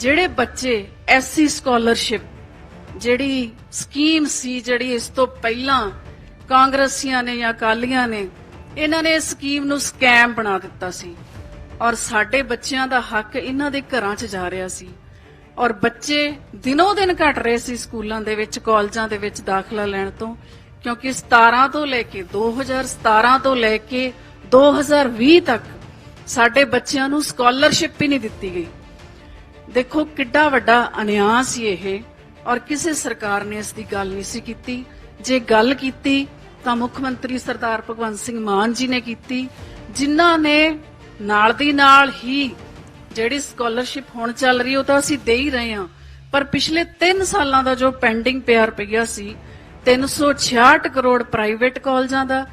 ਜਿਹੜੇ ਬੱਚੇ SC scholarship ਜਿਹੜੀ ਸਕੀਮ ਸੀ ਜਿਹੜੀ ਇਸ ਤੋਂ ਪਹਿਲਾਂ ਕਾਂਗਰਸੀਆਂ ਨੇ ਜਾਂ ਅਕਾਲੀਆਂ ਨੇ, ਇਹਨਾਂ ਨੇ ਇਸ ਸਕੀਮ ਨੂੰ ਸਕੈਮ ਬਣਾ ਦਿੱਤਾ ਸੀ। ਔਰ ਸਾਡੇ ਬੱਚਿਆਂ ਦਾ ਹੱਕ ਇਹਨਾਂ ਦੇ ਘਰਾਂ 'ਚ ਜਾ ਰਿਹਾ ਸੀ। ਔਰ ਬੱਚੇ ਦਿਨੋ ਦਿਨ ਘਟ ਰਹੇ ਸੀ ਸਕੂਲਾਂ ਦੇ ਵਿੱਚ, ਕਾਲਜਾਂ ਦੇ ਵਿੱਚ ਦਾਖਲਾ ਲੈਣ ਤੋਂ, ਕਿਉਂਕਿ 17 ਤੋਂ ਲੈ ਕੇ 2017 ਤੋਂ ਲੈ ਕੇ 2020 ਤੱਕ ਸਾਡੇ ਬੱਚਿਆਂ ਨੂੰ ਸਕਾਲਰਸ਼ਿਪ ਹੀ ਨਹੀਂ ਦਿੱਤੀ ਗਈ। ਦੇਖੋ ਕਿੱਡਾ ਵੱਡਾ ਅਨਿਆਂ ਸੀ ਇਹ ਔਰ ਕਿਸੇ ਸਰਕਾਰ ਨੇ ਇਸ ਦੀ ਗੱਲ ਨਹੀਂ ਸੀ ਕੀਤੀ। ਜੇ ਗੱਲ ਕੀਤੀ ਤਾਂ ਮੁੱਖ ਮੰਤਰੀ ਸਰਦਾਰ ਭਗਵੰਤ ਸਿੰਘ ਮਾਨ ਜੀ ਨੇ ਕੀਤੀ, ਜਿਨ੍ਹਾਂ ਨੇ ਨਾਲ ਦੀ ਨਾਲ ਹੀ ਜਿਹੜੀ ਸਕਾਲਰਸ਼ਿਪ ਹੁਣ ਚੱਲ ਰਹੀ, ਉਹ ਤਾਂ ਅਸੀਂ ਦੇ ਹੀ ਰਹੇ ਹਾਂ। ਪਰ ਪਿਛਲੇ 3 ਸਾਲਾਂ ਦਾ ਜੋ ਪੈਂਡਿੰਗ ਪਿਆ ਰੁਪਈਆ ਸੀ 366 ਕਰੋੜ ਪ੍ਰਾਈਵੇਟ ਕਾਲਜਾਂ ਦਾ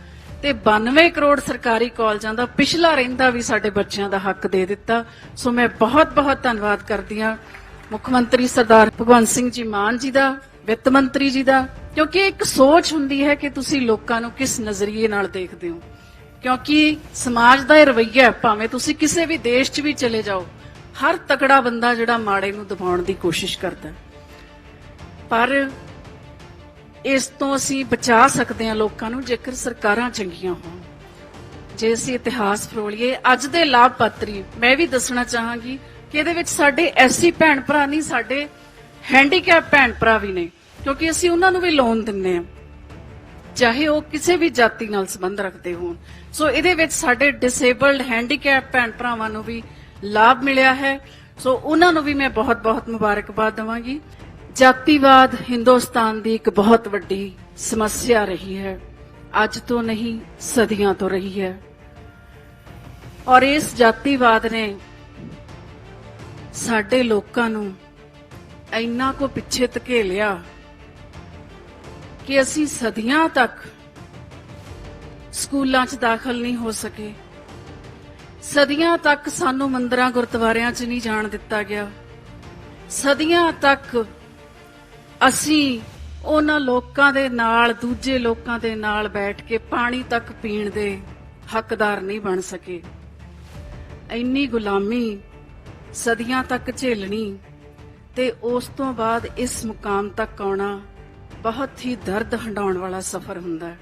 ਤੇ 92 ਕਰੋੜ ਸਰਕਾਰੀ ਕਾਲਜਾਂ ਦਾ ਪਿਛਲਾ ਰਹਿੰਦਾ ਵੀ ਸਾਡੇ ਬੱਚਿਆਂ ਦਾ ਹੱਕ ਦੇ ਦਿੱਤਾ। ਸੋ ਮੈਂ ਬਹੁਤ ਬਹੁਤ ਧੰਨਵਾਦ ਕਰਦੀ ਹਾਂ ਮੁੱਖ ਮੰਤਰੀ ਸਰਦਾਰ ਭਗਵੰਤ ਸਿੰਘ ਜੀ ਮਾਨ ਜੀ ਦਾ, ਵਿੱਤ ਮੰਤਰੀ ਜੀ ਦਾ, ਕਿਉਂਕਿ ਇੱਕ ਸੋਚ ਹੁੰਦੀ ਹੈ ਕਿ ਤੁਸੀਂ ਲੋਕਾਂ ਨੂੰ ਕਿਸ ਨਜ਼ਰੀਏ ਨਾਲ ਦੇਖਦੇ ਹੋ। ਕਿਉਂਕਿ ਸਮਾਜ ਦਾ ਇਹ ਰਵੱਈਆ ਭਾਵੇਂ ਤੁਸੀਂ ਕਿਸੇ ਵੀ ਦੇਸ਼ 'ਚ ਵੀ ਚਲੇ ਜਾਓ, ਹਰ ਤਕੜਾ ਬੰਦਾ ਜਿਹੜਾ ਮਾੜੇ ਨੂੰ ਦਬਾਉਣ ਦੀ ਕੋਸ਼ਿਸ਼ ਕਰਦਾ। ਪਰ ਇਸ ਤੋਂ ਅਸੀਂ ਬਚਾ ਸਕਦੇ ਹਾਂ ਲੋਕਾਂ ਨੂੰ ਜੇਕਰ ਸਰਕਾਰਾਂ ਚੰਗੀਆਂ ਹੋਣ। ਜੇ ਅਸੀਂ ਇਤਿਹਾਸ ਫਰੋਲੀਏ, ਅੱਜ ਦੇ ਲਾਭਪਾਤਰੀ, ਮੈਂ ਵੀ ਦੱਸਣਾ ਚਾਹਾਂਗੀ ਕਿ ਇਹਦੇ ਵਿੱਚ ਸਾਡੇ ਐਸੀ ਭੈਣ ਭਰਾ ਨਹੀਂ, ਸਾਡੇ ਹੈਂਡੀਕੈਪ ਭੈਣ ਭਰਾ ਵੀ ਨੇ, ਕਿਉਂਕਿ ਅਸੀਂ ਉਹਨਾਂ ਨੂੰ ਵੀ ਲੋਨ ਦਿੰਨੇ ਆ ਚਾਹੇ ਉਹ ਕਿਸੇ ਵੀ ਜਾਤੀ ਨਾਲ ਸੰਬੰਧ ਰੱਖਦੇ ਹੋਣ। ਸੋ ਇਹਦੇ ਵਿੱਚ ਸਾਡੇ ਡਿਸੇਬਲਡ ਹੈਂਡੀਕੈਪ ਭੈਣ ਭਰਾਵਾਂ ਨੂੰ ਵੀ ਲਾਭ ਮਿਲਿਆ ਹੈ। ਸੋ ਉਹਨਾਂ ਨੂੰ ਵੀ ਮੈਂ ਬਹੁਤ-ਬਹੁਤ ਮੁਬਾਰਕਬਾਦ ਦਵਾਂਗੀ। ਜਾਤੀਵਾਦ ਹਿੰਦੁਸਤਾਨ ਦੀ ਇੱਕ ਬਹੁਤ ਵੱਡੀ ਸਮੱਸਿਆ ਰਹੀ ਹੈ। ਅੱਜ ਤੋਂ ਨਹੀਂ, ਸਦੀਆਂ ਤੋਂ ਰਹੀ ਹੈ। ਔਰ ਇਸ ਜਾਤੀਵਾਦ ਨੇ ਸਾਡੇ ਲੋਕਾਂ ਨੂੰ ਇੰਨਾ ਕੋ ਪਿੱਛੇ ਧਕੇਲਿਆ ਕਿ ਅਸੀਂ ਸਦੀਆਂ ਤੱਕ ਸਕੂਲਾਂ 'ਚ ਦਾਖਲ ਨਹੀਂ ਹੋ ਸਕੇ। ਸਦੀਆਂ ਤੱਕ ਸਾਨੂੰ ਮੰਦਰਾਂ ਗੁਰਦੁਆਰਿਆਂ 'ਚ ਨਹੀਂ ਜਾਣ ਦਿੱਤਾ ਗਿਆ। ਸਦੀਆਂ ਤੱਕ ਅਸੀਂ ਉਹਨਾਂ ਲੋਕਾਂ ਦੇ ਨਾਲ, ਦੂਜੇ ਲੋਕਾਂ ਦੇ ਨਾਲ ਬੈਠ ਕੇ ਪਾਣੀ ਤੱਕ ਪੀਣ ਦੇ ਹੱਕਦਾਰ ਨਹੀਂ ਬਣ ਸਕੇ। ਇੰਨੀ ਗੁਲਾਮੀ ਸਦੀਆਂ ਤੱਕ ਝੇਲਣੀ ਤੇ ਉਸ ਤੋਂ ਬਾਅਦ ਇਸ ਮੁਕਾਮ ਤੱਕ ਆਉਣਾ ਬਹੁਤ ਹੀ ਦਰਦ ਹੰਡਾਉਣ ਵਾਲਾ ਸਫ਼ਰ ਹੁੰਦਾ ਹੈ।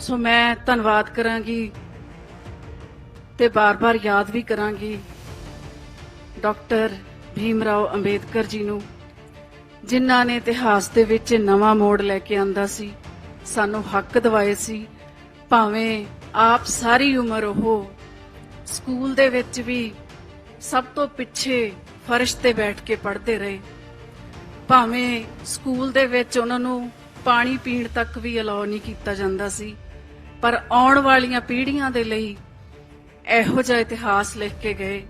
ਸੋ ਮੈਂ ਧੰਨਵਾਦ ਕਰਾਂਗੀ ਤੇ ਬਾਰ-ਬਾਰ ਯਾਦ ਵੀ ਕਰਾਂਗੀ ਡਾਕਟਰ ਭੀਮ ਰਾਓ ਅੰਬੇਦਕਰ ਜੀ ਨੂੰ। ਜਿਨ੍ਹਾਂ ਨੇ ਇਤਿਹਾਸ ਦੇ ਵਿੱਚ ਨਵਾਂ ਮੋੜ ਲੈ ਕੇ ਆਂਦਾ ਸੀ, ਸਾਨੂੰ ਹੱਕ ਦਿਵਾਏ ਸੀ, ਭਾਵੇਂ ਆਪ ਸਾਰੀ ਉਮਰ ਉਹ ਸਕੂਲ ਦੇ ਵਿੱਚ ਵੀ ਸਭ ਤੋਂ ਪਿੱਛੇ ਫਰਸ਼ ਤੇ ਬੈਠ ਕੇ ਪੜ੍ਹਦੇ ਰਹੇ। ਭਾਵੇਂ ਸਕੂਲ ਦੇ ਵਿੱਚ ਉਹਨਾਂ ਨੂੰ ਪਾਣੀ ਪੀਣ ਤੱਕ ਵੀ ਅਲਾਉ ਨਹੀਂ ਕੀਤਾ ਜਾਂਦਾ ਸੀ, ਪਰ ਆਉਣ ਵਾਲੀਆਂ ਪੀੜ੍ਹੀਆਂ ਦੇ ਲਈ ਇਹੋ ਜਿਹਾ ਇਤਿਹਾਸ ਲਿਖ ਕੇ ਗਏ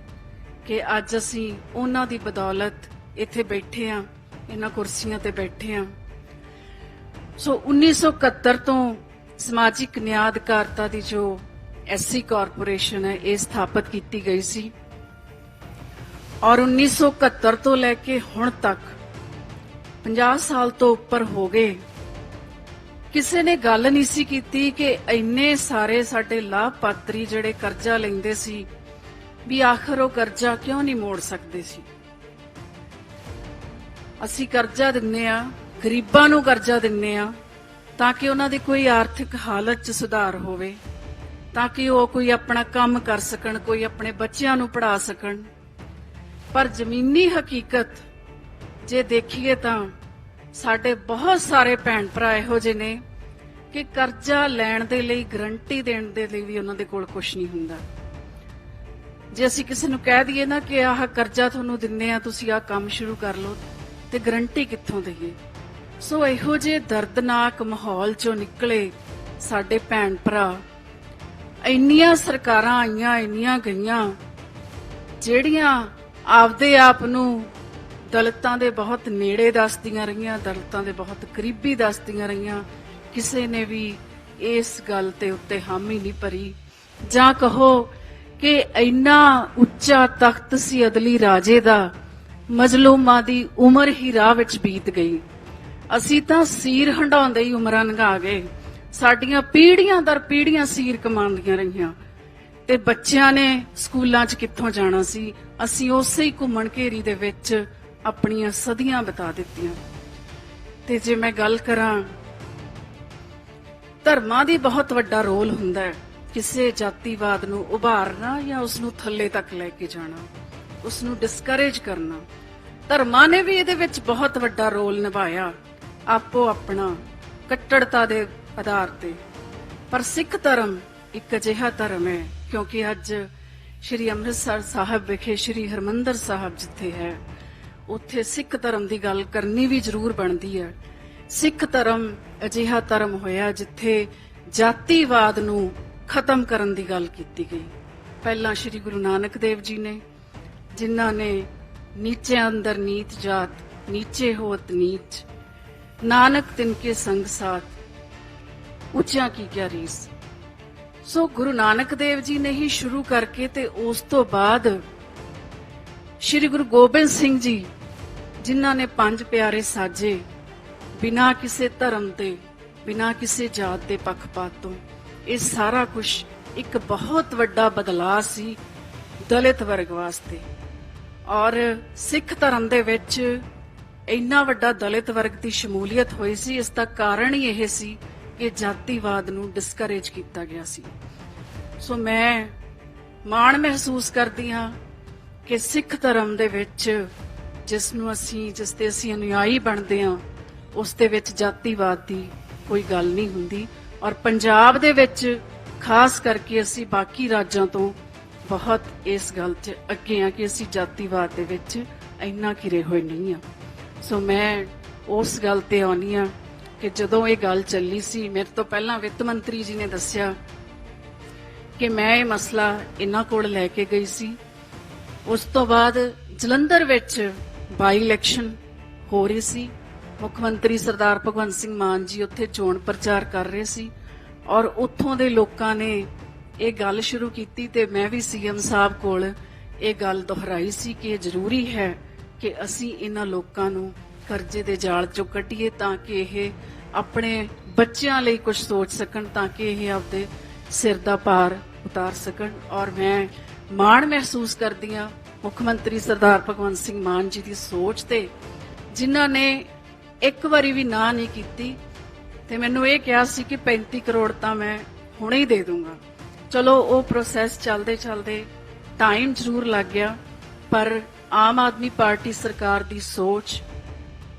ਕਿ ਅੱਜ ਅਸੀਂ ਉਹਨਾਂ ਦੀ ਬਦੌਲਤ ਇੱਥੇ ਬੈਠੇ ਆ। ਇਹਨਾਂ ਕੁਰਸੀਆਂ ਤੇ ਬੈਠੇ ਆ। ਸੋ 1971 ਤੋਂ ਸਮਾਜਿਕ ਨਿਆਂ ਅਧਿਕਾਰਤਾ ਦੀ ਜੋ ਐਸਸੀ ਕਾਰਪੋਰੇਸ਼ਨ ਹੈ, ਇਹ ਸਥਾਪਿਤ ਕੀਤੀ ਗਈ ਸੀ। ਔਰ 1971 ਤੋਂ ਲੈ ਕੇ ਹੁਣ ਤੱਕ 50 ਸਾਲ ਤੋਂ ਉੱਪਰ ਹੋ ਗਏ। ਕਿਸੇ ਨੇ ਗੱਲ ਨਹੀਂ ਸੀ ਕੀਤੀ ਕਿ ਇੰਨੇ ਸਾਰੇ ਸਾਡੇ ਲਾਭਪਾਤਰੀ ਜਿਹੜੇ ਕਰਜ਼ਾ ਲੈਂਦੇ ਸੀ, ਵੀ ਆਖਰ ਉਹ ਕਰਜ਼ਾ ਕਿਉਂ ਨਹੀਂ ਮੋੜ ਸਕਦੇ ਸੀ? ਅਸੀਂ ਕਰਜ਼ਾ ਦਿੰਨੇ ਆ, ਗਰੀਬਾਂ ਨੂੰ ਕਰਜ਼ਾ ਦਿੰਨੇ ਆ, ਤਾਂ ਕਿ ਉਹਨਾਂ ਦੀ ਕੋਈ ਆਰਥਿਕ ਹਾਲਤ 'ਚ ਸੁਧਾਰ ਹੋਵੇ, ਤਾਂ ਕਿ ਉਹ ਕੋਈ ਆਪਣਾ ਕੰਮ ਕਰ ਸਕਣ, ਕੋਈ ਆਪਣੇ ਬੱਚਿਆਂ ਨੂੰ ਪੜ੍ਹਾ ਸਕਣ। ਪਰ ਜ਼ਮੀਨੀ ਹਕੀਕਤ, ਜੇ ਦੇਖੀਏ ਤਾਂ ਸਾਡੇ ਬਹੁਤ ਸਾਰੇ ਭੈਣ ਭਰਾ ਇਹੋ ਜਿਹੇ ਨੇ ਕਿ ਕਰਜ਼ਾ ਲੈਣ ਦੇ ਲਈ, ਗਰੰਟੀ ਦੇਣ ਦੇ ਲਈ ਵੀ ਉਹਨਾਂ ਦੇ ਕੋਲ ਕੁਝ ਨਹੀਂ ਹੁੰਦਾ। ਜੇ ਅਸੀਂ ਕਿਸੇ ਨੂੰ ਕਹਿ ਦਈਏ ਨਾ ਕਿ ਆਹ ਕਰਜ਼ਾ ਤੁਹਾਨੂੰ ਦਿੰਨੇ ਆ, ਤੁਸੀਂ ਆਹ ਕੰਮ ਸ਼ੁਰੂ ਕਰ ਲਓ ਤੇ ਗਰੰਟੀ ਕਿੱਥੋਂ ਦਈਏ? ਸੋ ਇਹੋ ਜਿਹੇ ਦਰਦਨਾਕ ਮਾਹੌਲ ਚੋਂ ਨਿਕਲੇ ਸਾਡੇ ਭੈਣ ਭਰਾ। ਇੰਨੀਆਂ ਸਰਕਾਰਾਂ ਆਈਆਂ, ਇੰਨੀਆਂ ਗਈਆਂ, ਜਿਹੜੀਆਂ ਆਪਦੇ ਆਪ ਨੂੰ ਦਲਿਤਾਂ ਦੇ ਬਹੁਤ ਨੇੜੇ ਦੱਸਦੀਆਂ ਰਹੀਆਂ, ਦਲਿਤਾਂ ਦੇ ਬਹੁਤ ਕਰੀਬੀ ਦੱਸਦੀਆਂ ਰਹੀਆਂ। ਕਿਸੇ ਨੇ ਵੀ ਇਸ ਗੱਲ ਤੇ ਉੱਤੇ ਹਾਮੀ ਨਹੀਂ ਭਰੀ। ਜਾਂ ਕਹੋ ਕਿ ਇੰਨਾ ਉੱਚਾ ਤਖਤ ਸੀ ਅਦਲੀ ਰਾਜੇ ਦਾ ਮਜ਼ਲੂਮਾਂ ਦੀ ਉਮਰ ਹੀ ਰਾਹ ਵਿੱਚ ਬੀਤ ਗਈ। ਅਸੀਂ ਤਾਂ ਸੀਰ ਹੰਡਾਉਂਦੇ ਹੀ ਉਮਰਾਂ ਲੰਘਾ ਗਏ। ਸਾਡੀਆਂ ਪੀੜ੍ਹੀਆਂ ਦਰ ਪੀੜ੍ਹੀਆਂ ਸੀਰ ਕਮਾਉਂਦੀਆਂ ਰਹੀਆਂ। ਤੇ ਬੱਚਿਆਂ ਨੇ ਸਕੂਲਾਂ 'ਚ ਕਿੱਥੋਂ ਜਾਣਾ ਸੀ? ਅਸੀਂ ਉਸੇ ਹੀ ਘੁੰਮਣ ਘੇਰੀ ਦੇ ਵਿੱਚ ਆਪਣੀਆਂ ਸਦੀਆਂ ਬਿਤਾ ਦਿੱਤੀਆਂ। ਤੇ ਜੇ ਮੈਂ ਗੱਲ ਕਰਾਂ, ਧਰਮਾਂ ਦੀ ਬਹੁਤ ਵੱਡਾ ਰੋਲ ਹੁੰਦਾ ਹੈ। ਕਿਸੇ ਜਾਤੀਵਾਦ ਨੂੰ ਉਭਾਰਨਾ ਜਾਂ ਉਸ ਨੂੰ ਥੱਲੇ ਤੱਕ ਲੈ ਕੇ ਜਾਣਾ। ਉਸ ਨੂੰ ਡਿਸਕਰੇਜ ਕਰਨਾ। ਧਰਮਾਂ ਨੇ ਵੀ ਇਹਦੇ ਵਿੱਚ ਬਹੁਤ ਵੱਡਾ ਰੋਲ ਨਿਭਾਇਆ। ਆਪੋ ਆਪਣਾ ਕੱਟੜਤਾ ਦੇ ਆਧਾਰ ਤੇ। ਪਰ ਸਿੱਖ ਧਰਮ ਇੱਕ ਅਜਿਹਾ ਧਰਮ ਹੈ, ਕਿਉਂਕਿ ਅੱਜ ਸ਼੍ਰੀ ਅੰਮ੍ਰਿਤਸਰ ਸਾਹਿਬ ਵਿਖੇ, ਸ਼੍ਰੀ ਹਰਮੰਦਰ ਸਾਹਿਬ ਜਿੱਥੇ ਹੈ, ਉੱਥੇ ਸਿੱਖ ਧਰਮ ਦੀ ਗੱਲ ਕਰਨੀ ਵੀ ਜ਼ਰੂਰ ਬਣਦੀ ਹੈ। ਸਿੱਖ ਧਰਮ ਅਜਿਹਾ ਧਰਮ ਹੋਇਆ ਜਿੱਥੇ ਜਾਤੀਵਾਦ ਨੂੰ ਖਤਮ ਕਰਨ ਦੀ ਗੱਲ ਕੀਤੀ ਗਈ। ਪਹਿਲਾਂ ਸ਼੍ਰੀ ਗੁਰੂ ਨਾਨਕ ਦੇਵ ਜੀ ਨੇ ਜਿਨ੍ਹਾਂ ਨੇ ਨੀਚੇ ਅੰਦਰ ਨੀਤ ਜਾਤ, ਨੀਚੇ ਹੋਤ ਨੀਚ, ਨਾਨਕ ਤਿਨਕੇ ਸੰਗ ਸਾਥ ਉੱਚਾ ਕੀ ਕਿਆ ਰੀਸ। ਸੋ ਗੁਰੂ ਨਾਨਕ ਦੇਵ ਜੀ ਨੇ ਹੀ ਸ਼ੁਰੂ ਕਰਕੇ ਤੇ ਉਸ ਤੋਂ ਬਾਅਦ ਸ਼੍ਰੀ ਗੁਰੂ ਗੋਬਿੰਦ ਸਿੰਘ ਜੀ, ਜਿਨ੍ਹਾਂ ਨੇ ਪੰਜ ਪਿਆਰੇ ਸਾਜੇ, ਬਿਨਾਂ ਕਿਸੇ ਧਰਮ ਤੇ ਬਿਨਾਂ ਕਿਸੇ ਜਾਤ ਦੇ ਪੱਖਪਾਤ ਤੋਂ, ਇਹ ਸਾਰਾ ਕੁਝ ਇੱਕ ਬਹੁਤ ਵੱਡਾ ਬਦਲਾਅ ਸੀ ਦਲਿਤ ਵਰਗ ਵਾਸਤੇ। ਔਰ ਸਿੱਖ ਧਰਮ ਦੇ ਵਿੱਚ ਇੰਨਾ ਵੱਡਾ ਦਲਿਤ ਵਰਗ ਦੀ ਸ਼ਮੂਲੀਅਤ ਹੋਈ ਸੀ, ਇਸ ਦਾ ਕਾਰਨ ਹੀ ਇਹ ਸੀ ਕਿ ਜਾਤੀਵਾਦ ਨੂੰ ਡਿਸਕਰੇਜ ਕੀਤਾ ਗਿਆ ਸੀ। ਸੋ ਮੈਂ ਮਾਣ ਮਹਿਸੂਸ ਕਰਦੀ ਹਾਂ ਕਿ ਸਿੱਖ ਧਰਮ ਦੇ ਵਿੱਚ ਜਿਸ ਨੂੰ ਅਸੀਂ, ਜਿਸ ਤੇ ਅਸੀਂ ਅਨੁਯਾਈ ਬਣਦੇ ਹਾਂ, ਉਸ ਦੇ ਵਿੱਚ ਜਾਤੀਵਾਦ ਦੀ ਕੋਈ ਗੱਲ ਨਹੀਂ ਹੁੰਦੀ। ਔਰ ਪੰਜਾਬ ਦੇ ਵਿੱਚ ਖਾਸ ਕਰਕੇ ਅਸੀਂ ਬਾਕੀ ਰਾਜਾਂ ਤੋਂ ਬਹੁਤ ਇਸ ਗੱਲ 'ਚ ਅੱਗੇ ਆ ਕਿ ਅਸੀਂ ਜਾਤੀਵਾਦ ਦੇ ਵਿੱਚ ਇੰਨਾ ਘਿਰੇ ਹੋਏ ਨਹੀਂ ਆ। ਸੋ ਮੈਂ ਉਸ ਗੱਲ ਤੇ ਆਉਣੀ ਆ ਕਿ ਜਦੋਂ ਇਹ ਗੱਲ ਚੱਲੀ ਸੀ, ਮੇਰੇ ਤੋਂ ਪਹਿਲਾਂ ਵਿੱਤ ਮੰਤਰੀ ਜੀ ਨੇ ਦੱਸਿਆ ਕਿ ਮੈਂ ਇਹ ਮਸਲਾ ਇਹਨਾਂ ਕੋਲ ਲੈ ਕੇ ਗਈ ਸੀ। ਉਸ ਤੋਂ ਬਾਅਦ ਜਲੰਧਰ ਵਿੱਚ ਬਾਈ ਇਲੈਕਸ਼ਨ ਹੋ ਰਹੀ ਸੀ। ਮੁੱਖ ਮੰਤਰੀ ਸਰਦਾਰ ਭਗਵੰਤ ਸਿੰਘ ਮਾਨ ਜੀ ਉੱਥੇ ਚੋਣ ਪ੍ਰਚਾਰ ਕਰ ਰਹੇ ਸੀ ਔਰ ਉੱਥੋਂ ਦੇ ਲੋਕਾਂ ਨੇ ਇਹ ਗੱਲ ਸ਼ੁਰੂ ਕੀਤੀ ਤੇ ਮੈਂ ਵੀ ਸੀਐਮ ਸਾਹਿਬ ਕੋਲ ਇਹ ਗੱਲ ਦੁਹਰਾਈ ਸੀ ਕਿ ਇਹ ਜ਼ਰੂਰੀ ਹੈ ਕਿ ਅਸੀਂ ਇਹਨਾਂ ਲੋਕਾਂ ਨੂੰ ਕਰਜ਼ੇ ਦੇ ਜਾਲ ਚੋਂ ਕੱਢੀਏ ਤਾਂ ਕਿ ਇਹ ਆਪਣੇ ਬੱਚਿਆਂ ਲਈ ਕੁਝ ਸੋਚ ਸਕਣ, ਤਾਂ ਕਿ ਇਹ ਆਪਦੇ ਸਿਰ ਦਾ ਭਾਰ ਉਤਾਰ ਸਕਣ। ਔਰ ਮੈਂ ਮਾਣ ਮਹਿਸੂਸ ਕਰਦੀ ਹਾਂ ਮੁੱਖ ਮੰਤਰੀ ਸਰਦਾਰ ਭਗਵੰਤ ਸਿੰਘ ਮਾਨ ਜੀ ਦੀ ਸੋਚ ਤੇ, ਜਿਨ੍ਹਾਂ ਨੇ ਇੱਕ ਵਾਰੀ ਵੀ ਨਾ ਨਹੀਂ ਕੀਤੀ। ਤੇ ਮੈਨੂੰ ਇਹ ਕਿਹਾ ਸੀ ਕਿ 35 ਕਰੋੜ ਤਾਂ ਮੈਂ ਹੁਣੇ ਹੀ ਦੇ ਦੂੰਗਾ। ਚਲੋ, ਉਹ ਪ੍ਰੋਸੈਸ ਚੱਲਦੇ ਚੱਲਦੇ ਟਾਈਮ ਜ਼ਰੂਰ ਲੱਗ ਗਿਆ, ਪਰ ਆਮ ਆਦਮੀ ਪਾਰਟੀ ਸਰਕਾਰ ਦੀ ਸੋਚ,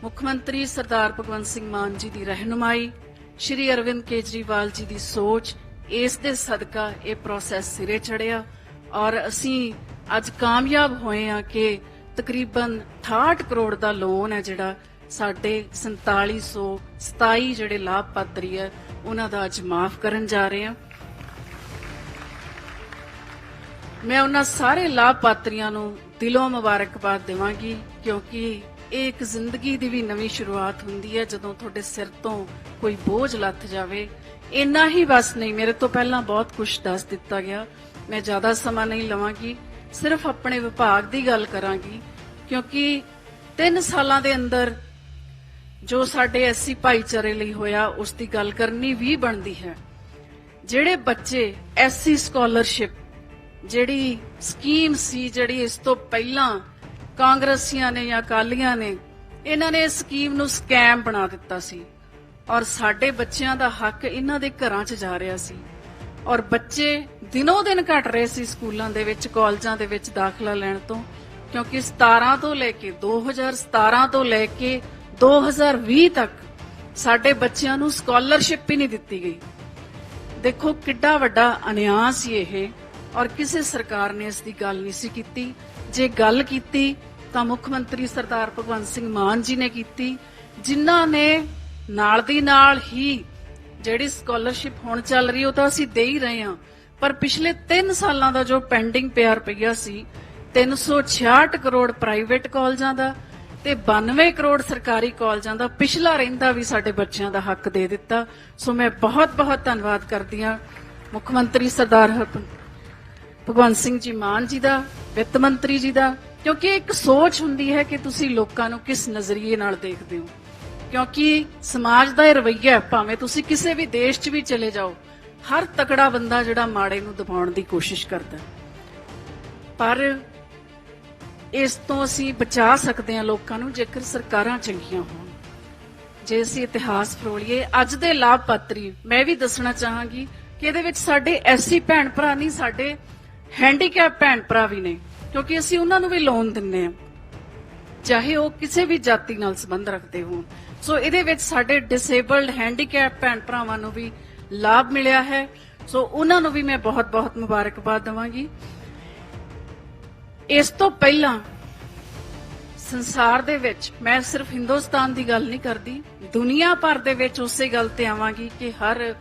ਮੁੱਖ ਮੰਤਰੀ ਸਰਦਾਰ ਭਗਵੰਤ ਸਿੰਘ ਮਾਨ ਜੀ ਦੀ ਰਹਿਨੁਮਾਈ, ਸ਼੍ਰੀ ਅਰਵਿੰਦ ਕੇਜਰੀਵਾਲ ਜੀ ਦੀ ਸੋਚ, ਇਸ ਦੇ ਸਦਕਾ ਇਹ ਪ੍ਰੋਸੈਸ ਸਿਰੇ ਚੜਿਆ ਔਰ ਅਸੀਂ ਅੱਜ ਕਾਮਯਾਬ ਹੋਏ ਆ ਕਿ ਤਕਰੀਬਨ 68 ਕਰੋੜ ਦਾ ਲੋਨ ਹੈ ਜਿਹੜਾ ਸਾਡੇ 4727 ਜਿਹੜੇ ਲਾਭਪਾਤਰੀ ਹੈ, ਉਹਨਾਂ ਦਾ ਅੱਜ ਮਾਫ ਕਰਨ ਜਾ ਰਹੇ ਹਾਂ। ਮੈਂ ਉਹਨਾਂ ਸਾਰੇ ਲਾਭਪਾਤਰੀਆਂ ਨੂੰ ਦਿਲੋਂ ਮੁਬਾਰਕਬਾਦ ਦੇਵਾਂਗੀ, ਕਿਉਂਕਿ ਇਹ ਇੱਕ ਜ਼ਿੰਦਗੀ ਦੀ ਵੀ ਨਵੀਂ ਸ਼ੁਰੂਆਤ ਹੁੰਦੀ ਹੈ, ਜਦੋਂ ਤੁਹਾਡੇ ਸਿਰ ਤੋਂ ਕੋਈ ਬੋਝ ਲੱਥ ਜਾਵੇ। ਇੰਨਾ ਹੀ ਬਸ ਨਹੀਂ, ਮੇਰੇ ਤੋਂ ਪਹਿਲਾਂ ਬਹੁਤ ਕੁਝ ਦੱਸ ਦਿੱਤਾ ਗਿਆ। ਮੈਂ ਜ਼ਿਆਦਾ ਸਮਾਂ ਨਹੀਂ ਲਵਾਂਗੀ, ਸਿਰਫ ਆਪਣੇ ਵਿਭਾਗ ਦੀ ਗੱਲ ਕਰਾਂਗੀ, ਕਿਉਂਕਿ 3 ਸਾਲਾਂ ਦੇ ਅੰਦਰ ਜੋ ਸਾਡੇ ਐਸਸੀ ਭਾਈਚਾਰੇ ਲਈ ਹੋਇਆ, ਉਸ ਦੀ ਗੱਲ ਕਰਨੀ ਵੀ ਬਣਦੀ ਹੈ। ਜਿਹੜੇ ਬੱਚੇ ਐਸਸੀ ਸਕਾਲਰਸ਼ਿਪ ਜਿਹੜੀ ਸਕੀਮ ਸੀ ਜਿਹੜੀ ਇਸ ਤੋਂ ਪਹਿਲਾਂ ਕਾਂਗਰਸੀਆਂ ਨੇ ਜਾਂ ਅਕਾਲੀਆਂ ਨੇ, ਇਹਨਾਂ ਨੇ ਇਸ ਸਕੀਮ ਨੂੰ ਸਕੈਮ ਬਣਾ ਦਿੱਤਾ ਸੀ। ਔਰ ਸਾਡੇ ਬੱਚਿਆਂ ਦਾ ਹੱਕ ਇਹਨਾਂ ਦੇ ਘਰਾਂ 'ਚ ਜਾ ਰਿਹਾ ਸੀ। ਔਰ ਬੱਚੇ ਦਿਨੋ ਦਿਨ ਘਟ ਰਹੇ ਸੀ ਸਕੂਲਾਂ ਦੇ ਵਿੱਚ, ਕਾਲਜਾਂ ਦੇ ਵਿੱਚ ਦਾਖਲਾ ਲੈਣ ਤੋਂ, ਕਿਉਂਕਿ 17 ਤੋਂ ਲੈ ਕੇ 2017 ਤੋਂ ਲੈ ਕੇ 2020 ਤੱਕ ਸਾਡੇ ਬੱਚਿਆਂ ਨੂੰ ਸਕਾਲਰਸ਼ਿਪ ਹੀ ਨਹੀਂ ਦਿੱਤੀ ਗਈ। ਦੇਖੋ ਕਿੱਡਾ ਵੱਡਾ ਅਨਿਆਂ ਸੀ ਇਹ। ਔਰ ਕਿਸੇ ਸਰਕਾਰ ਨੇ ਇਸ ਦੀ ਗੱਲ ਨਹੀਂ ਸੀ ਕੀਤੀ। ਜੇ ਗੱਲ ਕੀਤੀ, ਤਾਂ ਮੁੱਖ ਮੰਤਰੀ ਸਰਦਾਰ ਭਗਵੰਤ ਸਿੰਘ ਮਾਨ ਜੀ ਨੇ ਕੀਤੀ, ਜਿਨ੍ਹਾਂ ਨੇ ਨਾਲ ਦੀ ਨਾਲ ਹੀ ਜਿਹੜੀ ਸਕਾਲਰਸ਼ਿਪ ਹੁਣ ਚੱਲ ਰਹੀ, ਉਹ ਤਾਂ ਅਸੀਂ ਦੇ ਹੀ ਰਹੇ ਹਾਂ। ਪਰ ਪਿਛਲੇ 3 ਸਾਲਾਂ ਦਾ ਜੋ ਪੈਂਡਿੰਗ ਪਿਆ ਰੁਪਈਆ ਸੀ 366 ਕਰੋੜ ਪ੍ਰਾਈਵੇਟ ਕਾਲਜਾਂ ਦਾ ਤੇ 92 ਕਰੋੜ ਸਰਕਾਰੀ ਕਾਲਜਾਂ ਦਾ, ਪਿਛਲਾ ਰਹਿੰਦਾ ਵੀ ਸਾਡੇ ਬੱਚਿਆਂ ਦਾ ਹੱਕ ਦੇ ਦਿੱਤਾ। ਸੋ ਮੈਂ ਬਹੁਤ ਬਹੁਤ ਧੰਨਵਾਦ ਕਰਦੀ ਹਾਂ ਮੁੱਖ ਮੰਤਰੀ ਸਰਦਾਰ ਹਰਪਨ ਭਗਵੰਤ ਸਿੰਘ ਜੀ ਮਾਨ ਜੀ ਦਾ, ਵਿੱਤ ਮੰਤਰੀ ਜੀ ਦਾ, ਕਿਉਂਕਿ ਇੱਕ ਸੋਚ ਹੁੰਦੀ ਹੈ ਕਿ ਤੁਸੀਂ ਲੋਕਾਂ ਨੂੰ ਕਿਸ ਨਜ਼ਰੀਏ ਨਾਲ ਦੇਖਦੇ ਹੋ। ਕਿਉਂਕਿ ਸਮਾਜ ਦਾ ਇਹ ਰਵੱਈਆ ਭਾਵੇਂ ਤੁਸੀਂ ਕਿਸੇ ਵੀ ਦੇਸ਼ 'ਚ ਵੀ ਚਲੇ ਜਾਓ, ਹਰ ਤਕੜਾ ਬੰਦਾ ਜਿਹੜਾ ਮਾੜੇ ਨੂੰ ਦਬਾਉਣ ਦੀ ਕੋਸ਼ਿਸ਼ ਕਰਦਾ ਪਰ ਇਸ ਤੋਂ ਅਸੀਂ ਬਚਾ ਸਕਦੇ ਹਾਂ ਲੋਕਾਂ ਨੂੰ ਜੇਕਰ ਸਰਕਾਰਾਂ ਚੰਗੀਆਂ ਹੋਣ। ਜੇ ਅਸੀਂ ਇਤਿਹਾਸ ਫਰੋਲੀਏ, ਅੱਜ ਦੇ ਲਾਭਪਾਤਰੀ, ਮੈਂ ਵੀ ਦੱਸਣਾ ਚਾਹਾਂਗੀ ਕਿ ਇਹਦੇ ਵਿੱਚ ਸਾਡੇ ਐਸਸੀ ਭੈਣ ਭਰਾ ਨਹੀਂ, ਸਾਡੇ ਹੈਂਡੀਕੈਪ ਭੈਣ ਭਰਾ ਵੀ ਨੇ, ਕਿਉਂਕਿ ਅਸੀਂ ਉਹਨਾਂ ਨੂੰ ਵੀ ਲੋਨ ਦਿੰਨੇ ਆ ਚਾਹੇ ਉਹ ਕਿਸੇ ਵੀ ਜਾਤੀ ਨਾਲ ਸੰਬੰਧ ਰੱਖਦੇ ਹੋਣ। ਸੋ ਇਹਦੇ ਵਿੱਚ ਸਾਡੇ ਡਿਸੇਬਲਡ ਹੈਂਡੀਕੈਪ ਭੈਣ ਭਰਾਵਾਂ ਨੂੰ ਵੀ ਲਾਭ ਮਿਲਿਆ ਹੈ। ਸੋ ਉਹਨਾਂ ਨੂੰ ਵੀ ਮੈਂ ਬਹੁਤ-ਬਹੁਤ ਮੁਬਾਰਕਬਾਦ ਦਵਾਂਗੀ। ਇਸ ਤੋਂ ਪਹਿਲਾਂ ਸੰਸਾਰ ਦੇ ਵਿੱਚ ਮੈਂ ਸਿਰਫ ਹਿੰਦੁਸਤਾਨ ਦੀ ਗੱਲ ਨਹੀਂ ਕਰਦੀ, ਦੁਨੀਆ ਭਰ ਦੇ ਵਿੱਚ ਉਸੇ ਗੱਲ ਤੇ ਆਵਾਂਗੀ ਕਿ ਹਰ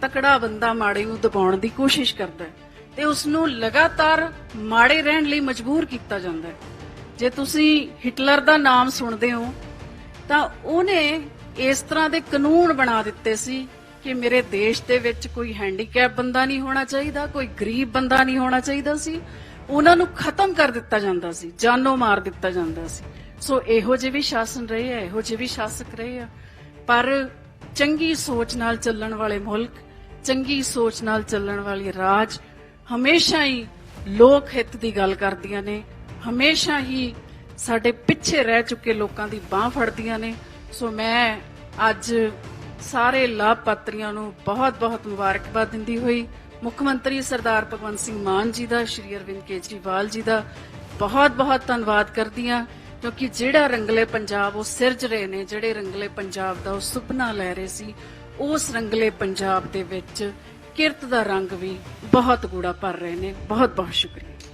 ਤਕੜਾ ਬੰਦਾ ਮਾੜੇ ਨੂੰ ਦਬਾਉਣ ਦੀ ਕੋਸ਼ਿਸ਼ ਕਰਦਾ ਹੈ। ਤੇ ਉਸ ਨੂੰ ਲਗਾਤਾਰ ਮਾੜੇ ਰਹਿਣ ਲਈ ਮਜਬੂਰ ਕੀਤਾ ਜਾਂਦਾ ਹੈ। ਜੇ ਤੁਸੀਂ ਹਿਟਲਰ ਦਾ ਨਾਮ ਸੁਣਦੇ ਹੋ, ਤਾਂ ਉਹਨੇ ਇਸ ਤਰ੍ਹਾਂ ਦੇ ਕਾਨੂੰਨ ਬਣਾ ਦਿੱਤੇ ਸੀ ਕਿ ਮੇਰੇ ਦੇਸ਼ ਦੇ ਵਿੱਚ ਕੋਈ ਹੈਂਡੀਕੈਪ ਬੰਦਾ ਨਹੀਂ ਹੋਣਾ ਚਾਹੀਦਾ, ਕੋਈ ਗਰੀਬ ਬੰਦਾ ਨਹੀਂ ਹੋਣਾ ਚਾਹੀਦਾ ਸੀ। ਉਹਨਾਂ ਨੂੰ ਖਤਮ ਕਰ ਦਿੱਤਾ ਜਾਂਦਾ ਸੀ, ਜਾਨੋਂ ਮਾਰ ਦਿੱਤਾ ਜਾਂਦਾ ਸੀ। ਸੋ ਇਹੋ ਜਿਹੇ ਵੀ ਸ਼ਾਸਨ ਰਹੇ ਆ, ਇਹੋ ਜਿਹੇ ਵੀ ਸ਼ਾਸਕ ਰਹੇ ਆ। ਪਰ ਚੰਗੀ ਸੋਚ ਨਾਲ ਚੱਲਣ ਵਾਲੇ ਮੁਲਕ, ਚੰਗੀ ਸੋਚ ਨਾਲ ਚੱਲਣ ਵਾਲੇ ਰਾਜ ਹਮੇਸ਼ਾ ਹੀ ਲੋਕ ਹਿੱਤ ਦੀ ਗੱਲ ਕਰਦੀਆਂ ਨੇ, ਹਮੇਸ਼ਾ ਹੀ ਸਾਡੇ ਪਿੱਛੇ ਰਹਿ ਚੁੱਕੇ ਲੋਕਾਂ ਦੀ ਬਾਹ ਫੜਦੀਆਂ ਨੇ। ਸੋ ਮੈਂ ਅੱਜ ਸਾਰੇ ਲਾਭਪਾਤਰੀਆਂ ਨੂੰ ਬਹੁਤ-ਬਹੁਤ ਮੁਬਾਰਕਬਾਦ ਦਿੰਦੀ ਹੋਈ। ਮੁੱਖ ਮੰਤਰੀ ਸਰਦਾਰ ਭਗਵੰਤ ਸਿੰਘ ਮਾਨ ਜੀ ਦਾ, ਸ਼੍ਰੀ ਅਰਵਿੰਦ ਕੇਜਰੀਵਾਲ ਜੀ ਦਾ ਬਹੁਤ-ਬਹੁਤ ਧੰਨਵਾਦ ਕਰਦੀ ਹਾਂ, ਕਿਉਂਕਿ ਜਿਹੜਾ ਰੰਗਲੇ ਪੰਜਾਬ ਉਹ ਸਿਰਜ ਰਹੇ ਨੇ, ਜਿਹੜੇ ਰੰਗਲੇ ਪੰਜਾਬ ਦਾ ਉਹ ਸੁਪਨਾ ਲੈ ਰਹੇ ਸੀ, ਉਸ ਰੰਗਲੇ ਪੰਜਾਬ ਦੇ ਵਿੱਚ ਕਿਰਤ ਦਾ ਰੰਗ ਵੀ ਬਹੁਤ ਗੂੜਾ ਭਰ ਰਹੇ ਨੇ। ਬਹੁਤ-ਬਹੁਤ ਸ਼ੁਕਰੀਆ।